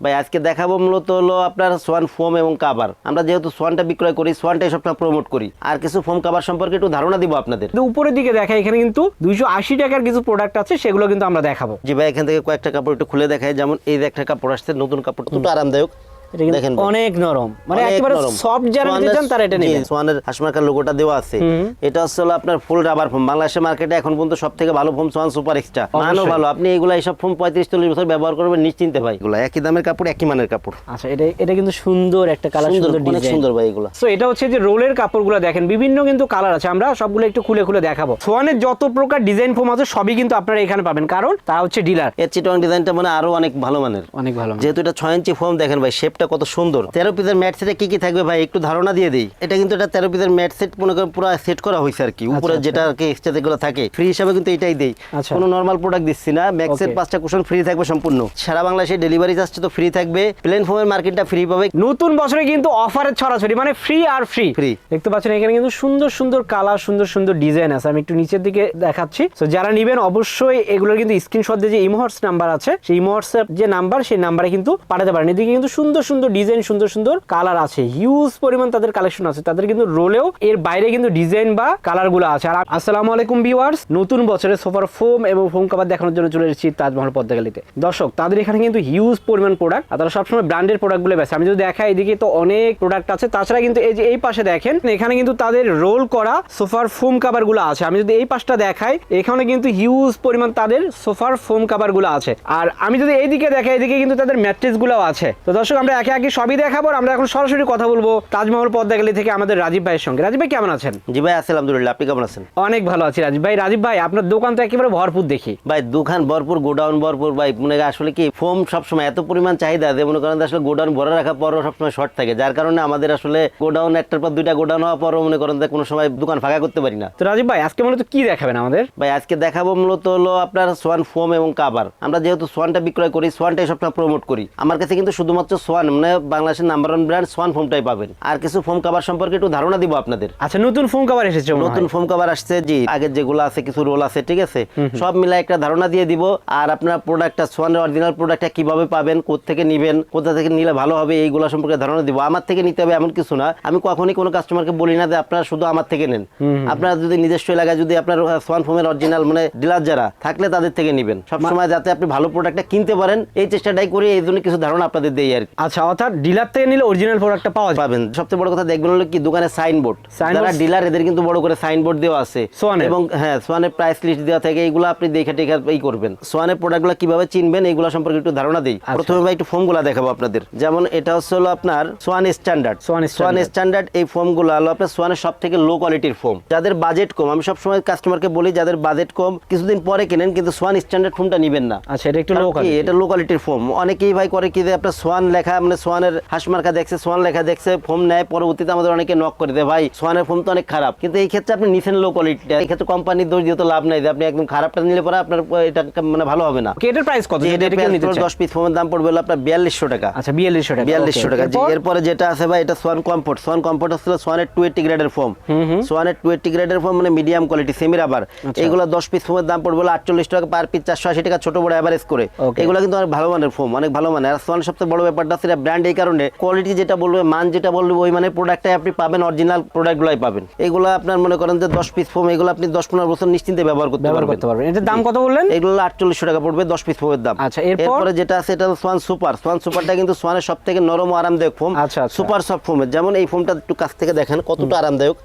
ভাই আজকে দেখাবো মূলত হলো আপনার সোয়ান ফোম এবং কাবার আমরা যেহেতু সোয়ানটা বিক্রয় করি সোয়ানটাই সবসময় প্রমোট করি। আর কিছু ফোম কাবার সম্পর্কে একটু ধারণা দিব আপনাদের। উপরের দিকে দেখা এখানে কিন্তু দুইশো আশি টাকার কিছু প্রোডাক্ট আছে সেগুলো কিন্তু আমরা দেখাবো। জি ভাই এখান থেকে কয়েকটা কাপড় একটু খুলে দেখায় যেমন এই একটা কাপড় আসছে নতুন কাপড় দুটো আরামদায়ক। দেখেন অনেক নরম। মানে একেবারে সফট যারা নিতে চান তারা এটা নেবেন। সোয়ানের হাসমার্কার লোগোটা দেওয়া আছে। এটা হচ্ছে আপনার ফুল রাবার ফোম বাংলাদেশের মার্কেটে এখন পর্যন্ত ভালো ফোম সোয়ান সুপার এক্সট্রা মানও ভালো। আপনি এগুলো এইসব ফোম পঁয়ত্রিশ চল্লিশ বছর ব্যবহার করবেন নিশ্চিন্তে ভাই। এগুলো একই দামের কাপড় একই মানের কাপড়। আচ্ছা এটা এটা কিন্তু সুন্দর একটা কালার সুন্দর সুন্দর অনেক ডিজাইন সুন্দর ভাই এগুলো। সো এটা হচ্ছে যে রোলের কাপড়গুলো দেখেন। বিভিন্ন কিন্তু কালার আছে। আমরা সবগুলো একটু খুলে খুলে দেখাবো। সোয়ানের যত প্রকার ডিজাইন ফোম আছে সবই কিন্তু আপনারা এখানে পাবেন। কারণ তারা হচ্ছে ডিলার এর চিটং ডিজাইনটা মানে আরও অনেক ভালো মানের। অনেক ভালো যেহেতু এটা ছয় ইঞ্চি ফোম দেখেন ভাই শেপটা কত সুন্দর। তেরো পিসের ম্যাট সেটে কি কি থাকবে ভাই? একটু ধারণা দিয়ে দিই। এটা কিন্তু এটা তেরো পিসের ম্যাট সেট মনে করেন পুরো সেট করা হয়েছে আর কি। উপরে আচ্ছা। যেটা আর কি এক্সট্রা যেগুলো থাকে। ফ্রি হিসাবে কিন্তু এটাই দেই। আচ্ছা। কোনো নর্মাল প্রোডাক্ট দিচ্ছি না। ম্যাক্সের. পাঁচটা কুশন ফ্রি থাকবে সম্পূর্ণ। সারা বাংলাদেশে ডেলিভারি চার্জটা তো ফ্রি থাকবে। প্লেন ফোমের মার্কেটটা ফ্রি পাবে। নতুন বছরে কিন্তু অফারের ছড়াছড়ি মানে ফ্রি আর ফ্রি ফ্রি দেখতে পাচ্ছেন এখানে কিন্তু সুন্দর সুন্দর কালার সুন্দর সুন্দর ডিজাইন আছে। আমি একটু নিচের দিকে দেখাচ্ছি। তো যারা নেবেন অবশ্যই এগুলোর কিন্তু স্ক্রিনশট দিয়ে যে ইমোহটস নাম্বার আছে সেই ইমোহটস যে নাম্বার সেই নাম্বারে কিন্তু পাঠাতে পারেন। এদিকে কিন্তু সুন্দর সুন্দর ডিজাইন সুন্দর সুন্দর কালার আছে। হিউজ পরিমাণ তাদের কালেকশন আছে। তাদের কিন্তু রোলেও এর বাইরে কিন্তু ডিজাইন বা কালারগুলো আছে। আর আসসালামু আলাইকুম ভিউয়ার্স নতুন বছরে সোফার ফোম এবং ফোম কাভার দেখানোর জন্য চলে এসেছি তাজমহল পদ্মাগালিতে দর্শক, তাদের এখানে কিন্তু হিউজ পরিমাণ প্রোডাক্ট আর তারা সবসময় ব্র্যান্ডের প্রোডাক্টগুলো বেছে। আমি যদি দেখাই, এদিকে তো অনেক প্রোডাক্ট আছে। তাছাড়া কিন্তু এই যে এই পাশে দেখেন, এখানে কিন্তু তাদের রোল করা সোফার ফোম কাভারগুলো আছে। আমি যদি এই পাশটা দেখাই, এখানে কিন্তু হিউজ পরিমাণ তাদের সোফার ফোম কাভারগুলো আছে। আর আমি যদি এইদিকে দেখাই, এদিকে কিন্তু তাদের ম্যাট্রেসগুলো আছে। তো দর্শক, আমরা একে একে সবই দেখাবো আর আমরা এখন সরাসরি কথা বলব তাজমহল পদ্মাগালি থেকে আমাদের রাজীব ভাইয়ের সঙ্গে। রাজীব ভাই কেমন আছেন? জি ভাই আছে আলহামদুলিল্লাহ। আপনি কেমন আছেন? অনেক ভালো আছি রাজীব ভাই। রাজীব ভাই আপনার দোকান তো একেবারে ভরপুর দেখি। ভাই দোকান ভরপুর গোডাউন ভরপুর। ভাই মনে আসলে কি ফোম সবসময় এত পরিমাণ চাহিদা যে মনে করেন আসলে গোডাউন ভরে রাখার পরও সবসময় শর্ট থাকে। যার কারণে আমাদের আসলে গোডাউন একটার পর দুইটা গোডাউন হওয়ার পরও মনে করেন যে কোনো সময় দোকান ফাঁকা করতে পারি না। তো রাজীব ভাই আজকে মূলত কি দেখাবেন আমাদের? ভাই আজকে দেখাবো মূলত হলো আপনার সোয়ান ফোম এবং কাবার আমরা যেহেতু সোয়ানটা বিক্রয় করি সোয়ানটাই সবসময় প্রমোট করি। আমার কাছে কিন্তু শুধুমাত্র সোয়ান মানে বাংলাদেশের নাম্বার ওয়ান ব্র্যান্ড সোয়ান ফোমটাই পাবেন। আর কিছু ফোম কাবার সম্পর্কে একটু ধারণা দিব আপনাদের। আচ্ছা নতুন ফোন কভার এসেছে নতুন ফোম কভার আসছে জি আগের যেগুলো আছে কিছু রোল আছে ঠিক আছে? সব মিলাই একটা ধারণা দিয়ে দিব। আর আপনার প্রোডাক্টটা সোয়ানের অরিজিনাল প্রোডাক্টটা কীভাবে পাবেন কোথা নিবেন কোথা থেকে নিলে ভালো হবে এইগুলো সম্পর্কে ধারণা দিব। আমার থেকে নিতে হবে এমন কিছু না। আমি কখনই কোনো কাস্টমারকে বলি না যে আপনারা শুধু আমার থেকে নেন। আপনারা যদি নিজস্ব এলাকায় যদি আপনার সোয়ান ফোমের অরিজিনাল মানে ডিলার যারা থাকলে তাদের থেকে নিবেন। সবসময় যাতে আপনি ভালো প্রোডাক্টটা কিনতে পারেন এই চেষ্টাটাই করি এই জন্য কিছু ধারণা আপনাদের দেই আর কি। আচ্ছা অর্থাৎ ডিলার থেকে নিলে অরিজিনাল প্রোডাক্টটা পাওয়া পাবেন। সবচেয়ে বড় কথা দেখবেন হলো কি দোকানে সাইনবোর্ড যারা ডিলার এদের কিন্তু বড় করে সাইনবোর্ড দেওয়া আছে। সোয়ানের? এবং হ্যাঁ সোয়ানের প্রাইস লিস্ট দেওয়া থাকে এইগুলো আপনি দেখে টেখে এই করবেন। সোয়ানের প্রোডাক্টগুলো কীভাবে চিনবেন এইগুলো সম্পর্কে একটু ধারণা দিই। আচ্ছা। প্রথমে ভাই একটু ফোমগুলো দেখাবো আপনাদের। যেমন এটা হচ্ছে হলো আপনার Swan standard Swan Swan standard এই ফোমগুলো হলো আপনার সোয়ানের সব থেকে লো কোয়ালিটির ফোম যাদের বাজেট কম আমি সবসময় কাস্টমারকে বলি যাদের বাজেট কম কিছুদিন পরে কেনেন কিন্তু সোয়ান স্ট্যান্ডার্ড ফোমটা নেবেন না। আচ্ছা এটা একটু কারণ লোক কি, এটা লো কোয়ালিটির ফোম অনেকেই ভাই করে কি যে আপনার সোয়ান লেখা মানে সোয়ানের হাসমার্কা দেখছে সোয়ান লেখা দেখছে ফোম নেয় পরবর্তীতে আমাদের অনেকে নক করে দেয় ভাই সোয়ানের ফোম তো অনেক খারাপ। কিন্তু এই ক্ষেত্রে আপনি নিছেন লো কোয়ালিটিটা এই ক্ষেত্রে কোম্পানির দোষ দিয়ে তো লাভ নাই আপনি একদম খারাপটা নিলে পরে আপনার এটা মানে ভালো হবে না। এটার প্রাইস কত? দশ পিস ফোমের দাম পড়বে হলো আপনার বিয়াল্লিশশো টাকা। আচ্ছা বিয়াল্লিশশো টাকা বিয়াল্লিশশো টাকা। এরপরে? যেটা আছে ভাই এটা সোয়ান কমফোর্ট সোয়ান কমফোর্ট হচ্ছিল সোয়ানের টু এইটি গ্রেডের ফোম সোয়ানের টু এইটি গ্রেডের ফোম মানে মিডিয়াম কোয়ালিটি সেমি রাবার। এগুলো দশ পিস ফোমের দাম পড়বে হলো আটচল্লিশ টাকা পার পিস চারশো আশি টাকা ছোট বড় অ্যাভারেজ করে। এগুলো কিন্তু অনেক ভালো মানের ফোম অনেক ভালো মানের। আর সোয়ানের সবচেয়ে বড় ব্যাপারটা ব্র্যান্ড এই কারণে কোয়ালিটি যেটা বলবে মান যেটা বলবে ওই মানে প্রোডাক্টটাই আপনি পাবেন অরিজিনাল প্রোডাক্টগুলাই পাবেন। এগুলো আপনার মনে করেন যে দশ পিস ফোম এগুলো আপনি দশ পনেরো বছর নিশ্চিন্তে ব্যবহার করতে পারবেন। পারবেন। এটার দাম কত বললেন? এগুলো আটচল্লিশশো টাকা পড়বে দশ পিস ফোমের দাম। আচ্ছা, এরপর? যেটা আছে এটা সোয়ান সুপার সোয়ান সুপারটা কিন্তু সোয়ানের সব থেকে নরম আরামদায়ক ফোম আচ্ছা, আচ্ছা। সুপার সফট ফোমের যেমন এই ফোমটা একটু কাছ থেকে দেখেন কতটা আরামদায়ক।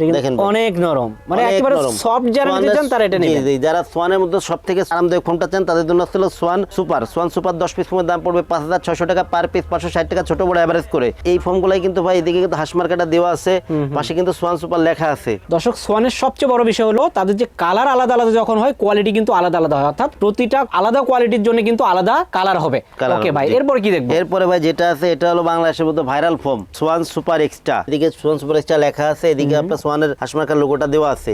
দেখেন অনেক নরম। মানে একেবারে সফট যারা নিতে চান তারা এটা নেবেন। জি, যারা সোয়ানের মধ্যে সব থেকে আরামদায়ক ফোনটা চান তাদের জন্য ছিল সোয়ান সুপার। সোয়ান সুপার দশ পিস ফোমের দাম পড়বে পাঁচ হাজার ছশো টাকা পার পিস পাঁচশো ষাট টাকা ছোট বড় অ্যাভারেজ করে। এই ফোমগুলাই কিন্তু ভাই এদিকে কিন্তু হাসমার্কাটা দেওয়া আছে পাশে কিন্তু সোয়ান সুপার লেখা আছে। দর্শক সোয়ানের সবচেয়ে বড় বিষয় হলো তাদের যে কালার আলাদা আলাদা যখন হয় কোয়ালিটি কিন্তু আলাদা আলাদা হয়। অর্থাৎ প্রতিটা আলাদা কোয়ালিটির জন্য কিন্তু আলাদা কালার হবে। ওকে ভাই এরপর কি দেখব? এরপরে ভাই যেটা আছে এটা হলো বাংলাদেশের মধ্যে viral foam Swan super extra এদিকে সোয়ান সুপার এক্সট্রা লেখা আছে এদিকে আপনার সোয়ানের হাসমার্কার লোগোটা দেওয়া আছে।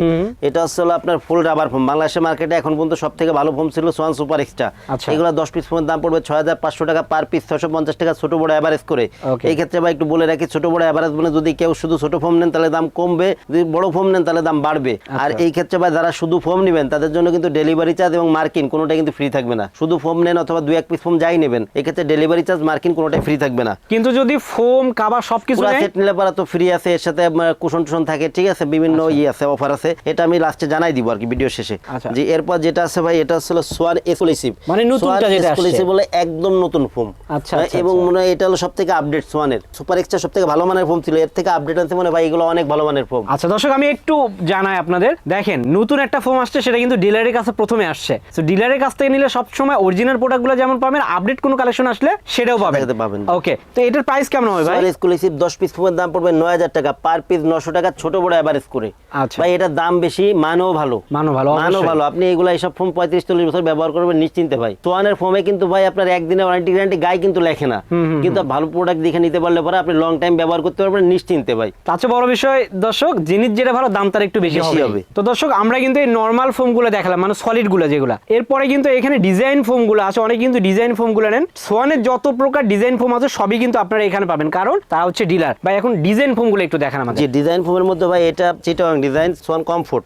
এটা হচ্ছে হলো আপনার ফুল রাবার ফোম বাংলাদেশের মার্কেটে এখন পর্যন্ত সব থেকে ভালো ফোম ছিল সোয়ান সুপার এক্সট্রা আচ্ছা। এগুলো দশ পিস ফোমের দাম পড়বে ছয় হাজার পাঁচশো টাকা পার পিস ছশো পঞ্চাশ টাকা ছোট বড় অ্যাভারেজ করে। এই ক্ষেত্রে ভাই একটু বলে রাখি ছোট বড় অ্যাভারেজ মানে যদি কেউ শুধু ছোট ফোম নেন তাহলে দাম কমবে যদি বড় ফোম নেন তাহলে দাম বাড়বে। আর এই ক্ষেত্রে ভাই যারা শুধু ফোম নেবেন তাদের জন্য কিন্তু ডেলিভারি চার্জ এবং মার্কিন কোনোটাই কিন্তু ফ্রি থাকবে না। শুধু ফোম নেন অথবা দুই এক পিস ফোম যাই নেবেন এক্ষেত্রে ডেলিভারি চার্জ মার্কিন কোনোটাই ফ্রি থাকবে না। কিন্তু যদি ফোম কাবার সবকিছু সেট নিলে পরে তো ফ্রি আছে এর সাথে কুশন টুশন থাকে ঠিক আছে বিভিন্ন ইয়ে আছে অফার আছে এটা আমি লাস্টে জানাই দিব আর কি ভিডিও শেষে। আচ্ছা। যে এরপর যেটা আছে ভাই এটা হচ্ছে সোয়ান এক্সক্লুসিভ মানে নতুনটা যেটা আসছে। বলে একদম নতুন ফোম আচ্ছা, আচ্ছা, এবং মনে হয় এটা হলো সব থেকে আপডেট সোয়ানের। সুপার এক্সট্রা সব থেকে ভালো মানের ফোম ছিল এর থেকে আপডেট আছে মনে ভাই এগুলো অনেক ভালো মানের ফোম আচ্ছা দর্শক আমি একটু জানাই আপনাদের। দেখেন নতুন একটা ফোম আসছে সেটা কিন্তু ডিলারের কাছে প্রথমে আসছে। তো ডিলারের কাছ থেকে নিলে সবসময় অরিজিনাল প্রোডাক্টগুলো যেমন পাবেন আপডেট কোনো কালেকশন আসলে সেটাও পাবেন। পাবেন। ওকে তো এটার প্রাইস কেমন হবে ভাই? এক্সক্লুসিভ দশ পিস ফোমের দাম পড়বে নয় হাজার টাকা। পার পিস নশো টাকা ছোট বড় করে। আচ্ছা। ভাই এটার দাম বেশি মানও ভালো। মানও ভালো, মানও ভালো। আপনি এগুলো এইসব ফোম পঁয়ত্রিশ চল্লিশ বছর ব্যবহার করবেন নিশ্চিন্তে ভাই। সোয়ানের ফোমে কিন্তু ভাই আপনার একদিনের ওয়ারেন্টি গ্যারান্টি গায়ে কিন্তু লেখে না। কিন্তু ভালো প্রোডাক্ট দেখে নিতে পারলে পরে আপনি লং টাইম ব্যবহার করতে পারবেন নিশ্চিন্তে ভাই। তার বড় বিষয় দর্শক জিনিস যেটা ভালো দাম তার একটু বেশি হবে। তো দর্শক আমরা কিন্তু এই নর্মাল দেখালাম মানে সলিডগুলো যেগুলো। এরপরে কিন্তু এখানে ডিজাইন ফোমগুলো আছে অনেক কিন্তু ডিজাইন ফোমগুলো নেন। সোয়ানের যত প্রকার ডিজাইন ফোম আছে সবই কিন্তু আপনারা এখানে পাবেন। কারণ তা হচ্ছে ডিলার বা এখন ডিজাইন ফোমগুলো একটু দেখান আমাদের। ডিজাইন ফোমের মধ্যে ভাই এটা Chittagong design Swan comfort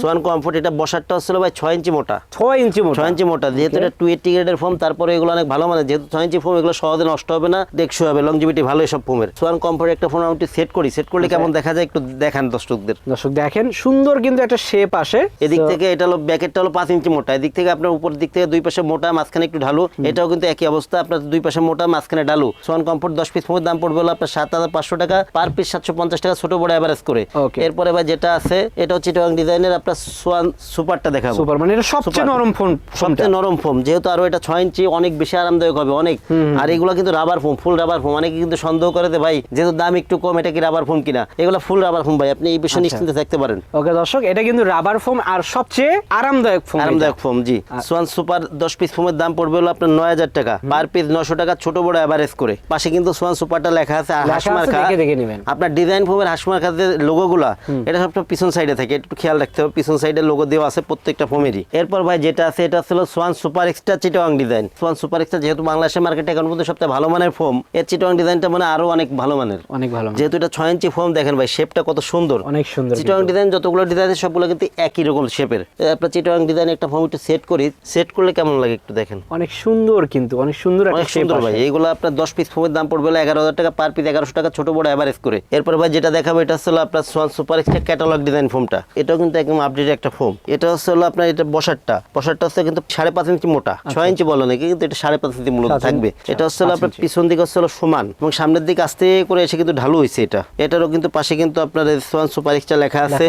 Swan comfort এটা বসারটা হচ্ছিল ভাই ছয় ইঞ্চি মোটা। ছয় ইঞ্চি ছয় ইঞ্চি মোটা। যেহেতু এটা টু এইটি গ্রেডের ফোম তারপরে এগুলো অনেক ভালো মানে যেহেতু ছয় ইঞ্চি ফোম এগুলো সহজে নষ্ট হবে না টেকসই হবে। লংজিভিটি ভালো এসব ফোমের সোয়ান কমফোর্ট একটা ফোন আমি সেট করি। সেট করলে কেমন দেখা যায় একটু দেখান দর্শকদের। দর্শক দেখেন সুন্দর কিন্তু একটা শেপ আসে। এদিক থেকে এটা হলো ব্যাকেটটা হলো পাঁচ ইঞ্চি মোটা। এদিক থেকে আপনার উপর দিক থেকে দুই পাশে মোটা মাঝখানে একটু ঢালু। এটাও কিন্তু একই অবস্থা। আপনার দুই পাশে মোটা মাঝখানে ডালু সোয়ান কমফোর্ট দশ পিস ফোনের দাম পড়বে হলো আপনার সাত হাজার পাঁচশো টাকা। পার পিস সাতশো পঞ্চাশ টাকা ছোট বড় অ্যাভারেজ করে. এরপরে ভাই যেটা আছে এটা হচ্ছে চিটাং ডিজাইনের আপনার সোয়ান সুপারটা দেখাবো। সুপার মানে এটা সবচেয়ে নরম ফোন সবচেয়ে নরম ফোম যেহেতু আরও এটা ছয় ইঞ্চি অনেক বেশি আরামদায়ক হবে অনেক। আর এগুলো কিন্তু rubber foam full rubber foam অনেকে কিন্তু সন্দেহ করে যে ভাই যেহেতু দাম একটু কম এটা কি রাবার ফোম কিনা? এগুলো ফুল রাবার ফোম ভাই আপনি এই বিষয়ে আচ্ছা। নিশ্চিন্তে থাকতে পারেন। ওকে দর্শক এটা কিন্তু রাবার ফোম আর সবচেয়ে আরামদায়ক ফোম আরামদায়ক ফোম জি। সোয়ান সুপার দশ পিস ফোমের দাম পড়বে হলো আপনার নয় হাজার টাকা। পার পিস নশো টাকা ছোট বড় অ্যাভারেজ করে। পাশে কিন্তু সোয়ান সুপারটা লেখা আছে আর হাসমার্কা দেখে দেখে নেবেন। আপনার ডিজাইন ফোমের হাসমার্কার যে লোগোগুলা এটা সবটা পিছন সাইডে থাকে একটু খেয়াল রাখতে হবে পিছন সাইডে লোগো দেওয়া আছে প্রত্যেকটা ফোমেরই। এরপর ভাই যেটা আছে এটা ছিল Swan super extra Chittagong design Swan super extra যেহেতু বাংলাদেশের মার্কেটে এখন পর্যন্ত সবচেয়ে ভালো মানের ফোম এর চিটোয়াং ডিজাইনটা মানে আরও অনেক ভালো মানের। অনেক ভালো যেহেতু এটা ছয় ইঞ্চি ফোম দেখেন ভাই শেপটা কত সুন্দর। অনেক সুন্দর চিটোয়াং ডিজাইন যতগুলো ডিজাইন আছে সবগুলো কিন্তু একই রকম শেপের আপনার চিটোয়াং ডিজাইন একটা ফোম একটু সেট করি সেট করলে কেমন লাগে একটু দেখেন। অনেক সুন্দর কিন্তু অনেক সুন্দর অনেক সুন্দর ভাই এইগুলো আপনার দশ পিস ফোমের দাম পড়বে এগারো হাজার টাকা পার পিস এগারোশো টাকা ছোট বড় অ্যাভারেজ করে। এরপর ভাই যেটা দেখাবো এটা হচ্ছে হলো আপনার Swan super extra catalogue design ফোমটা এটাও কিন্তু একদম আপডেট একটা ফোম এটা হচ্ছে হলো আপনার এটা বসারটা বসারটা হচ্ছে কিন্তু সাড়ে পাঁচ ইঞ্চি মোটা। ছয় ইঞ্চি বলো নাকি কিন্তু এটা সাড়ে পাঁচ ইঞ্চি মূলত থাকবে। আচ্ছা, এটা হচ্ছে হলো আপনার পিছন দিকে হচ্ছে হলো সমান। এবং সামনের দিকে আস্তে করে এসে কিন্তু ঢালু হয়েছে এটা। এটারও কিন্তু পাশে কিন্তু আপনার সোয়ান সুপার এক্সট্রা লেখা আছে।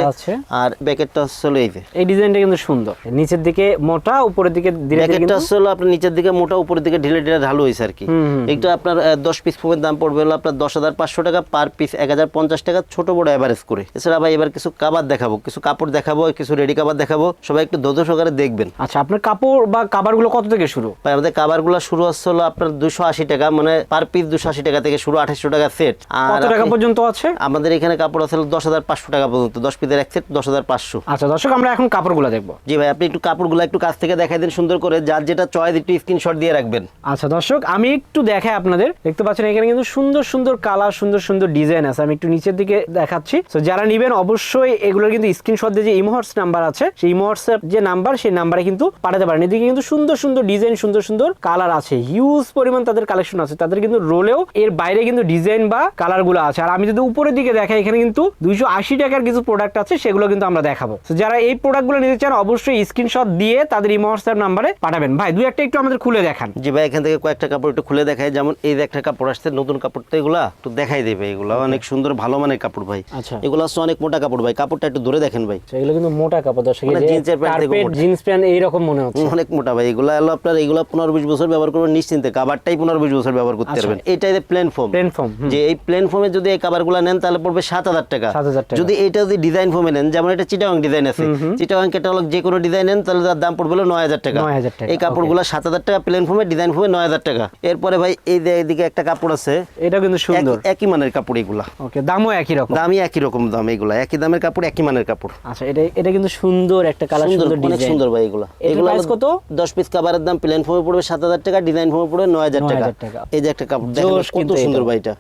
আর ব্যাকেটটা হচ্ছে হলো এই যে। এই ডিজাইনটা কিন্তু সুন্দর। নিচের দিকে মোটা উপরের দিকে প্যাকেটটা হচ্ছে হলো আপনার নিচের দিকে মোটা উপরের দিকে ঢিলে ঢিলে ঢালু হয়েছে আর কি। একটু আপনার দশ পিস ফোমের দাম পড়বে হলো আপনার দশ হাজার পাঁচশো টাকা পার পিস এক হাজার পঞ্চাশ টাকা ছোট বড় অ্যাভারেজ করে। এছাড়া ভাই এবার কিছু কাবার দেখাবো কিছু কাপড় দেখাবো কিছু রেডি কাবার দেখাবো সবাই একটু ধৈর্য সহকারে দেখবেন। আচ্ছা আপনার কাপড় বা কাবারগুলো কত থেকে শুরু? ভাই আমাদের কাবারগুলো শুরু হচ্ছে হলো আপনার দুশো আশি টাকা মানে পার পিস দুশো আশি টাকা থেকে শুরু আঠাশশো টাকা সেট আর টাকা পর্যন্ত আছে? আমাদের এখানে কাপড় আছে দশ হাজার পাঁচশো টাকা পর্যন্ত দশ পিসের এক সেট দশ হাজার পাঁচশো। আচ্ছা দর্শক আমরা এখন কাপড় কাপড়গুলো দেখব। জি ভাই আপনি একটু কাপড় কাপড়গুলো একটু কাছ থেকে দেখাই দিন সুন্দর করে যার যেটা চয়েস একটু স্ক্রিনশট দিয়ে রাখবেন। আচ্ছা দর্শক আমি একটু দেখাই আপনাদের। দেখতে পাচ্ছেন এখানে কিন্তু সুন্দর সুন্দর কালার সুন্দর সুন্দর ডিজাইন আছে। আমি একটু নিচের দিকে দেখাচ্ছি। তো যারা নিবেন অবশ্যই এগুলোর কিন্তু স্ক্রিনশট দিয়ে যে ইমোহটস নাম্বার আছে সেই ইমোহটস যে নাম্বার সেই নাম্বারে কিন্তু পাঠাতে পারেন। এদিকে কিন্তু সুন্দর সুন্দর ডিজাইন সুন্দর সুন্দর কালার আছে। হিউজ পরিমাণ তাদের কালেকশন আছে। তাদের কিন্তু রোলেও এর বাইরে কিন্তু ডিজাইন বা কালারগুলো আছে। আর আমি যদি উপরের দিকে দেখাই এখানে কিন্তু দুইশো আশি টাকার কিছু প্রোডাক্ট আছে সেগুলো কিন্তু আমরা দেখাবো। তো যারা এই প্রোডাক্টগুলো নিতে চান অবশ্যই স্ক্রিনশট দিয়ে তাদের ইমোহটস নাম্বারে পাঠাবেন। ভাই দুই একটা একটু আমাদের খুলে দেখান। জি ভাই এখান থেকে কয়েকটা কাপড় একটু খুলে দেখাই। যেমন এই একটা কাপড় আসছে নতুন কাপড় তো এগুলা একটু দেখাই দেবে এগুলো। অনেক সুন্দর ভালো মানের কাপড় ভাই। আচ্ছা। এগুলো হচ্ছে অনেক মোটা কাপড় ভাই কাপড়টা একটু ধরে দেখেন ভাই। সেগুলো কিন্তু মোটা কাপড় দর্শক মানে জিন্সের প্যান্ট। জিন্স প্যান্ট এইরকম মনে হচ্ছে। অনেক মোটা ভাই এগুলো হলো আপনার এগুলো পনেরো বিশ বছর ব্যবহার করবেন নিশ্চিন্তে। কাবারটাই পনেরো বিশ বছর ব্যবহার করতে আচ্ছা। পারবেন। এইটাই যে প্লেন ফোম প্লেন ফর্ম যে এই প্লেন ফোমে যদি এই কাবারগুলো নেন তাহলে পড়বে সাত হাজার টাকা। 7,000 টাকা। যদি এটা যদি ডিজাইন ফোমে নেন যেমন এটা চিটাং ডিজাইন আছে। চিটাং ক্যাটালগ যে কোনো ডিজাইন নেন তাহলে তার দাম পড়বে নয় হাজার টাকা। 9,000 টাকা, এই কাপড়গুলো সাত হাজার টাকা প্লেন ফোমে ডিজাইন ফোমে নয় হাজার টাকা। এরপরে ভাই এই এইদিকে একটা কাপড় আছে। এটা কিন্তু সুন্দর। একই- একই মানের কাপড় এগুলা। ওকে দামও একই রকম। দামই একই রকম। রকম দাম এগুলো। একই দামের কাপড় একই মানের কাপড়। আচ্ছা এটা এটা কিন্তু সুন্দর একটা কালার সুন্দর অনেক সুন্দর ভাই এগুলো। এগুলো প্রাইস কত? দশ পিস কাভারের দাম প্লেন ফর্মে পড়বে সাত হাজার টাকা ডিজাইন ফর্মে পড়বে নয় হাজার টাকা। 9,000 টাকা। এই যে একটা কাপড় দেখো কত সুন্দর। ভাই এটা।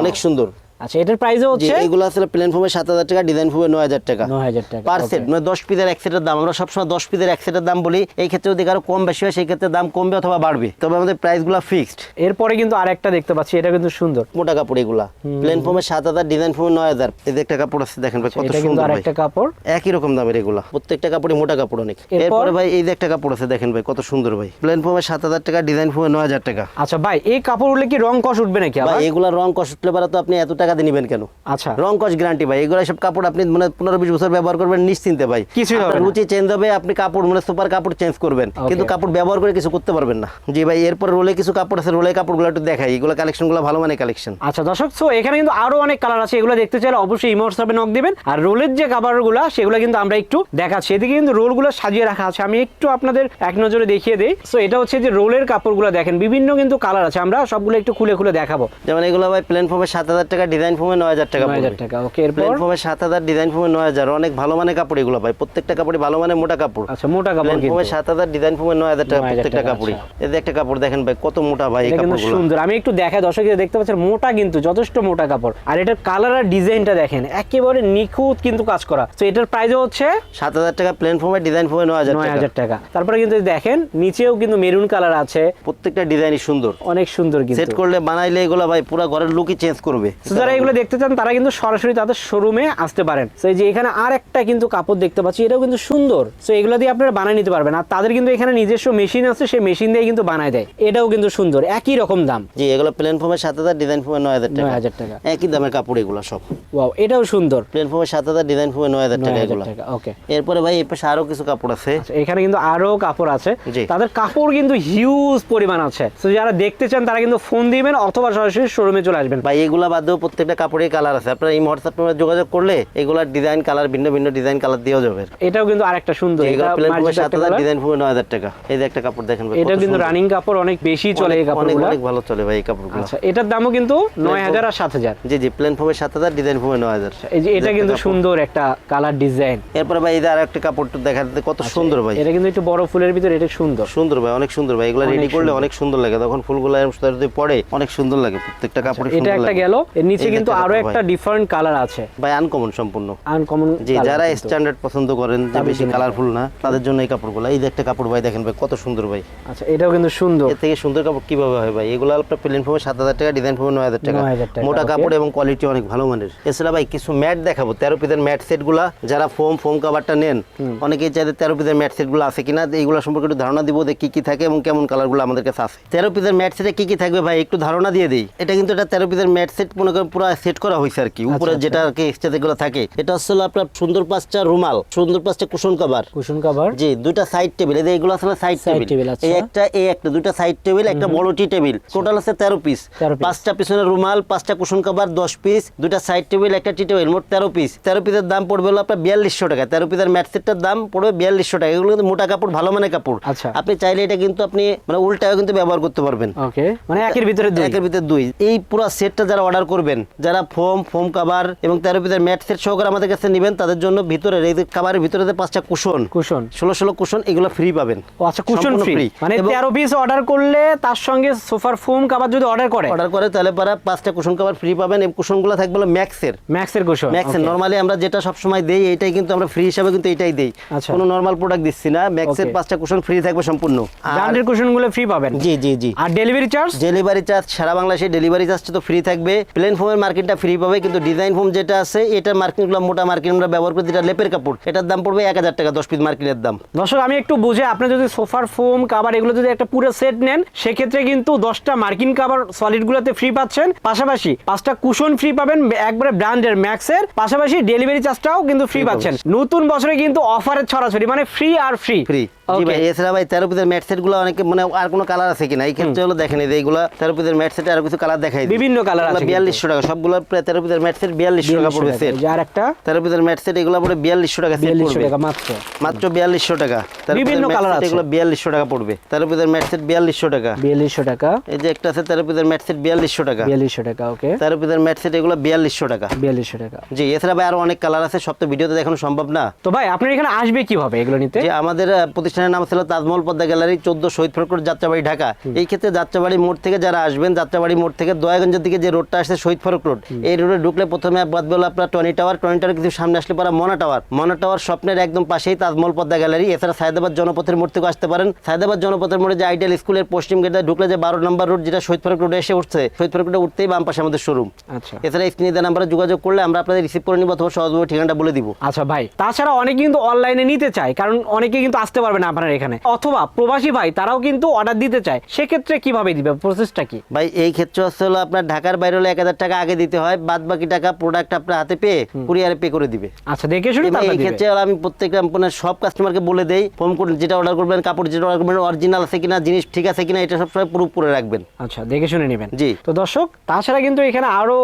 অনেক সুন্দর। আচ্ছা এটার প্রাইসও হচ্ছে এগুলো আসলে প্লেন সাত হাজার টাকা ডিজাইন নয় হাজার টাকা। 9000 টাকা, পার সেট মানে দশ পিসের এক সেটের দাম। আমরা সবসময় দশ পিসের এক সেটের দাম বলি এই ক্ষেত্রে যদি কারও কম বেশি হয় সেই ক্ষেত্রে দাম কমবে অথবা বাড়বে। তবে আমাদের প্রাইসগুলো ফিক্সড এরপরে কিন্তু আরেকটা দেখতে পাচ্ছি এটা কিন্তু সুন্দর। মোটা কাপড় এগুলা। প্লেন সাত হাজার ডিজাইন ফোমে নয় হাজার। এই যে একটা কাপড় আছে দেখেন ভাই কত সুন্দর ভাই। আরেকটা কাপড়। একই রকম দামের এগুলা। প্রত্যেকটা কাপড়ই মোটা কাপড় অনেক। এরপরে? ভাই এই যে একটা কাপড় আছে দেখেন ভাই কত সুন্দর ভাই। প্লেন সাত হাজার টাকা ডিজাইন নয় হাজার টাকা। আচ্ছা ভাই এই কাপড়গুলো কি রং কষ উঠবে নাকি ভাই এগুলা রং কষ উঠলে পারে তো আপনি এত টাকা দিয়ে নেবেন কেন? আচ্ছা। রং কস গ্যারান্টি ভাই এগুলো সব কাপড় আপনি মানে পনেরো বিশ বছর ব্যবহার করবেন নিশ্চিন্তে ভাই। না। রুচি চেঞ্জ হবে আপনি কাপড় মানে সুপার কাপড় চেঞ্জ করবেন। কিন্তু কাপড় ব্যবহার করে কিছু করতে পারবেন না। জি ভাই এরপর রোলে কিছু কাপড় আছে রোলে কাপড়গুলো একটু দেখাই। এগুলো কালেকশনগুলো ভালো মানে কালেকশন আচ্ছা দর্শক সো এখানে কিন্তু আরও অনেক কালার আছে এগুলো দেখতে চাইলে অবশ্যই ইমো হোয়াটসঅ্যাপে নক দিবেন। আর রোলের যে কাভারগুলো সেগুলো কিন্তু আমরা একটু দেখাচ্ছি। এদিকে কিন্তু রোলগুলো সাজিয়ে রাখা আছে। আমি একটু আপনাদের এক নজরে দেখিয়ে দিই। সো এটা হচ্ছে যে রোলের কাপড়গুলো দেখেন বিভিন্ন কিন্তু কালার আছে। আমরা সবগুলো একটু খুলে খুলে দেখাবো। যেমন এগুলো ভাই প্লেন ফোমে সাত হাজার টাকা ডিজাইন ফোমে নয় হাজার টাকা নয় হাজার টাকা ওকে প্লেন ফোমে সাত হাজার ডিজাইন ফোমে নয় হাজার অনেক ভালো মানে কাপড় এগুলো ভাই প্রত্যেকটা কাপড়ই ভালো মানে মোটা কাপড়। আচ্ছা মোটা কাপড় প্লেন ফোমে সাত হাজার ডিজাইন ফোমে নয় হাজার টাকা প্রত্যেকটা কাপড়ই। আচ্ছা। এই যে একটা কাপড় দেখেন ভাই কত মোটা ভাই এই কাপড়গুলো। সুন্দর। আমি একটু দেখাই দর্শক যে দেখতে পাচ্ছেন মোটা কিন্তু যথেষ্ট মোটা কাপড়। আর এটার কালার আর ডিজাইনটা দেখেন একেবারে নিখুঁত কিন্তু কাজ করা। তো এটার প্রাইসও হচ্ছে সাত হাজার টাকা প্লেন ফোমে ডিজাইন ফোমে নয় হাজার নয় টাকা হাজার টাকা। তারপরে কিন্তু দেখেন নিচেও কিন্তু মেরুন কালার আছে। প্রত্যেকটা ডিজাইনই সুন্দর। অনেক সুন্দর সেট করলে বানাইলে এগুলো ভাই পুরো ঘরের লুকই চেঞ্জ করবে। যারা এগুলো দেখতে চান তারা কিন্তু সরাসরি তাদের শোরুমে আসতে পারেন। তো এই যে এখানে আর একটা কিন্তু কাপড় দেখতে পাচ্ছি এটাও কিন্তু সুন্দর। তো এগুলো দিয়ে আপনারা বানিয়ে নিতে পারবেন। আর তাদের কিন্তু এখানে নিজস্ব মেশিন আছে সেই মেশিন দিয়ে কিন্তু বানায় দেয়। এটাও কিন্তু সুন্দর একই রকম দাম। জি এগুলো প্লেন ফোমে সাত হাজার ডিজাইন ফোমে নয় হাজার টাকা। 9,000 টাকা। একই দামের কাপড় এগুলো সব। ওয়াও এটাও সুন্দর। প্লেন ফোমে সাত হাজার ডিজাইন ফোমে নয় হাজার টাকা এগুলো। ওকে এরপরে ভাই এই পাশে আরও কিছু কাপড় আছে। আচ্ছা, এখানে কিন্তু আরও কাপড় আছে। তাদের কাপড় কিন্তু হিউজ পরিমাণ আছে। তো যারা দেখতে চান তারা কিন্তু ফোন দিবেন অথবা সরাসরি শোরুমে চলে আসবেন। ভাই এগুলা বাদেও প্রত্যেকটা কাপড়ের কালার আছে। আপনার এই হোয়াটসঅ্যাপ নাম্বারে যোগাযোগ করলে এগুলার ডিজাইন কালার ভিন্ন ভিন্ন ডিজাইন কালার দিয়েও যাবে। এটাও কিন্তু আরেকটা সুন্দর এটা প্লেন সাত হাজার ডিজাইন ফোমে নয় হাজার টাকা। এই যে একটা কাপড় দেখেন ভাই এটা কিন্তু সুন্দর। রানিং কাপড় অনেক বেশি চলে এই কাপড়গুলো। অনেক ভালো চলে ভাই এই কাপড়গুলো। আচ্ছা এটার দামও কিন্তু নয় হাজার আর সাত হাজার। জি জি প্লেন সাত হাজার ডিজাইন ফোমে নয় হাজার। এই যে এটা কিন্তু সুন্দর একটা কালার ডিজাইন এরপরে ভাই এই যে আর একটা কাপড় দেখা যাচ্ছে কত সুন্দর ভাই। এটা কিন্তু একটু বড় ফুলের ভিতরে এটা সুন্দর। সুন্দর ভাই অনেক সুন্দর ভাই। এগুলো রেডি করলে অনেক সুন্দর লাগে। তখন ফুলগুলো এরকম যদি পড়ে অনেক সুন্দর লাগে। প্রত্যেকটা কাপড় এটা একটা গেল এর নিচে যে কিন্তু আরও একটা ডিফারেন্ট কালার আছে। ভাই আনকমন সম্পূর্ণ। আনকমন জি যারা স্ট্যান্ডার্ড পছন্দ করেন যে বেশি কালারফুল না তাদের জন্য এই কাপড়গুলো এই যে একটা কাপড় ভাই দেখেন ভাই কত সুন্দর ভাই। আচ্ছা এটাও কিন্তু সুন্দর। এর থেকে সুন্দর কাপড় কীভাবে হয় ভাই? এগুলো আপনার প্লেন ফোমে সাত হাজার টাকা ডিজাইন ফোমে নয় হাজার টাকা। 9,000 টাকা, মোটা কাপড় এবং কোয়ালিটি অনেক ভালো মানের। এছাড়া ভাই কিছু ম্যাট দেখাবো। তেরো পিসের ম্যাট সেটগুলা যারা ফোম ফোম কাভারটা নেন অনেকেই চাইতে তেরো পিসের ম্যাট সেটগুলো আছে কিনা এইগুলো সম্পর্কে একটু ধারণা দিব যে কি কি থাকে এবং কেমন কালারগুলো আমাদের কাছে আছে। তেরো পিসের ম্যাট সেটে কি কি থাকবে ভাই? একটু ধারণা দিয়ে দিই। এটা কিন্তু এটা তেরো পিসের ম্যাট সেট মনে করেন পুরো সেট করা হয়েছে আর কি। উপরে আচ্ছা। যেটা আর কি এক্সট্রা যেগুলো থাকে এটা হচ্ছে আপনার সুন্দর পাঁচটা রুমাল সুন্দর পাঁচটা কুশন কভার কুশন কভার জি দুইটা সাইড টেবিল এই এগুলো আসলে সাইড টেবিল আচ্ছা। এই একটা এই একটা দুইটা সাইড টেবিল একটা বড় টি টেবিল টোটাল আছে তেরো পিস পাঁচটা পিছনে রুমাল পাঁচটা কুশন কভার দশ পিস দুইটা সাইড টেবিল একটা টি টেবিল মোট তেরো পিস তেরো পিসের দাম পড়বে হলো আপনার বিয়াল্লিশশো টাকা। তেরো পিসের ম্যাট সেটটার দাম পড়বে বিয়াল্লিশশো টাকা। এগুলো কিন্তু মোটা কাপড় ভালো মানে কাপড়। আচ্ছা। আপনি চাইলে এটা কিন্তু আপনি মানে উল্টাও কিন্তু ব্যবহার করতে পারবেন। ওকে মানে একের ভিতরে দুই। একের ভিতরে দুই। এই পুরো সেটটা যারা অর্ডার করবেন যারা ফোম ফোম কাভার এবং তেরো পিসের ম্যাট সেট সহকারে আমাদের কাছে নেবেন তাদের জন্য ভিতরে এই কাভারের ভিতরে যে পাঁচটা কুশন কুশন ষোলো ষোলো কুশন এগুলো ফ্রি পাবেন। ও আচ্ছা কুশন ফ্রি মানে তেরো পিস অর্ডার করলে তার সঙ্গে সোফার ফোম কাবার যদি অর্ডার করে। অর্ডার করে তাহলে পারা পাঁচটা কুশন কভার ফ্রি পাবেন এই কুশনগুলো থাকবে হলো ম্যাক্সের ম্যাক্সের কুশন ম্যাক্সের নর্মালি আমরা যেটা সবসময় দেই এটাই কিন্তু আমরা ফ্রি হিসাবে কিন্তু এটাই দেই। আচ্ছা। কোনো নর্মাল প্রোডাক্ট দিচ্ছি না। ম্যাক্সের পাঁচটা কুশন ফ্রি থাকবে সম্পূর্ণ। আর ব্র্যান্ডের কুশনগুলো ফ্রি পাবেন। জি জি জি। আর ডেলিভারি চার্জ ডেলিভারি চার্জ সারা বাংলাদেশে ডেলিভারি চার্জটা তো ফ্রি থাকবে। প্লেন ফোমের মার্কেটটা ফ্রি পাবে কিন্তু ডিজাইন ফোম যেটা আছে এটার মার্কেটগুলো মোটা মার্কেট আমরা ব্যবহার করি যেটা লেপের কাপড়। এটার দাম পড়বে এক হাজার টাকা দশ পিস মার্কেটের দাম। দর্শক আমি একটু বুঝে আপনি যদি সোফার ফোম কাভার এগুলো যদি একটা পুরো সেট নেন সেক্ষেত্রে কিন্তু দশটা মার্কিন কাভার সলিড গুলোতে ফ্রি পাচ্ছেন। পাশাপাশি পাঁচটা কুশন ফ্রি পাবেন একবারে ব্র্যান্ডের ম্যাক্সের পাশাপাশি ডেলিভারি চার্জটাও কিন্তু ফ্রি পাচ্ছেন। নতুন বছরে কিন্তু অফারের ছড়াছড়ি মানে ফ্রি আর ফ্রি ফ্রি জি ভাই এছাড়া ভাই তেরো পিসের ম্যাট সেটগুলো অনেকে মানে আর কোনো কালার আছে কিনা? এই ক্ষেত্রে হলো দেখেন এই যে তেরো পিসের ম্যাট সেট আর কিছু কালার দেখাই বিভিন্ন colour আছে বিয়াল্লিশশো টাকা সবগুলো প্রায় তেরো পিসের ম্যাট সেট বিয়াল্লিশশো টাকা পড়বে সেট যার একটা? তেরো পিসের ম্যাট সেট এগুলো পড়ে বিয়াল্লিশশো টাকা সেট পড়বে। মাত্র। মাত্র বিয়াল্লিশশো টাকা। বিভিন্ন পিসের mat colour set আছে। এগুলো বিয়াল্লিশশো টাকা পড়বে। তেরো পিসের ম্যাট সেট বিয়াল্লিশশো টাকা। বিয়াল্লিশশো টাকা। এই যে একটা আছে তেরো পিসের ম্যাট সেট বিয়াল্লিশশো টাকা। বিয়াল্লিশশো টাকা ওকে তেরো পিসের ম্যাট সেট এগুলো বিয়াল্লিশশো টাকা। বিয়াল্লিশশো টাকা। জি এছাড়া ভাই আরও অনেক কালার আছে সব তো ভিডিওতে দেখানো সম্ভব না। তো ভাই আপনার এখানে আসবে কীভাবে এগুলো নিতে? আমাদের আহ, প্রতিষ্ঠানের নাম ছিল তাজমহল পদ্মা গ্যালারি চোদ্দ শহীদ ফরকট যাত্রাবাড়ি ঢাকা। এই ক্ষেত্রে যাত্রাবাড়ি মোড় থেকে যারা আসবেন যাত্রাবাড়ি মোড় থেকে দয়াগঞ্জের দিকে যে রোডটা আসছে শহীদ ফরক রোড এই রোডে ঢুকলে প্রথমে বাদ বলো আপনার টনি টাওয়ার টনি টাওয়ার কিছু সামনে আসলে পরে মনা টাওয়ার মনা টাওয়ার স্বপ্নের একদম পাশেই তাজমহল পদ্মা গ্যালারি। এছাড়া সায়দাবাদ জনপথের মোড় থেকে আসতে পারেন। সায়দাবাদ জনপথের মোড়ে যে আইডিয়াল স্কুলের পশ্চিম গেটে ঢুকলে যে বারো নম্বর রোড যেটা শহীদ ফরক রোডে এসে উঠছে শহীদ ফরক রোডে উঠতেই বাম পাশে আমাদের শোরুম আচ্ছা। এছাড়া স্ক্রিনে দেওয়া নাম্বারে যোগাযোগ করলে আমরা আপনাদের রিসিভ করে নিব অথবা সহজভাবে ঠিকানাটা বলে দিব। আচ্ছা ভাই তাছাড়া অনেকে কিন্তু অনলাইনে নিতে চায় কারণ অনেকে কিন্তু আসতে পারবে না। আপনার এখানে। অথবা প্রবাসী ভাই তারাও কিন্তু অর্ডার দিতে চায়। সেক্ষেত্রে কীভাবে দিবে? প্রসেসটা কি? ভাই এই ক্ষেত্রে হচ্ছে হলো আপনার ঢাকার বাইরে হলে এক হাজার টাকা আগে দিতে হয় বাদ বাকি টাকা প্রোডাক্ট আপনার হাতে পেয়ে কুরিয়ারে পে করে দিবে। আচ্ছা দেখে শুনে এই ক্ষেত্রে আমি প্রত্যেকটা আপনার সব কাস্টমারকে বলে দেই ফোন করে যেটা অর্ডার করবেন কাপড় যেটা অর্ডার করবেন অরিজিনাল আছে কিনা জিনিস ঠিক আছে কিনা এটা সবসময় প্রুফ করে রাখবেন। আচ্ছা দেখে শুনে নেবেন। জি। তো দর্শক তাছাড়া কিন্তু এখানে আরও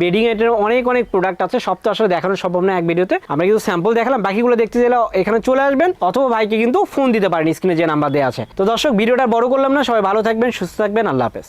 বেডিং আইটেমের অনেক অনেক প্রোডাক্ট আছে। সব তো আসলে দেখানো সম্ভব না এক ভিডিওতে আমরা কিন্তু স্যাম্পল দেখালাম বাকিগুলো দেখতে চাইলে এখানে চলে আসবেন। অথবা ভাইকে কিন্তু দিতে পারেন স্ক্রিনে যে নাম্বার দেওয়া আছে। তো দর্শক, ভিডিওটা বড় করলাম না, সবাই ভালো থাকবেন, সুস্থ থাকবেন, আল্লাহ হাফেজ।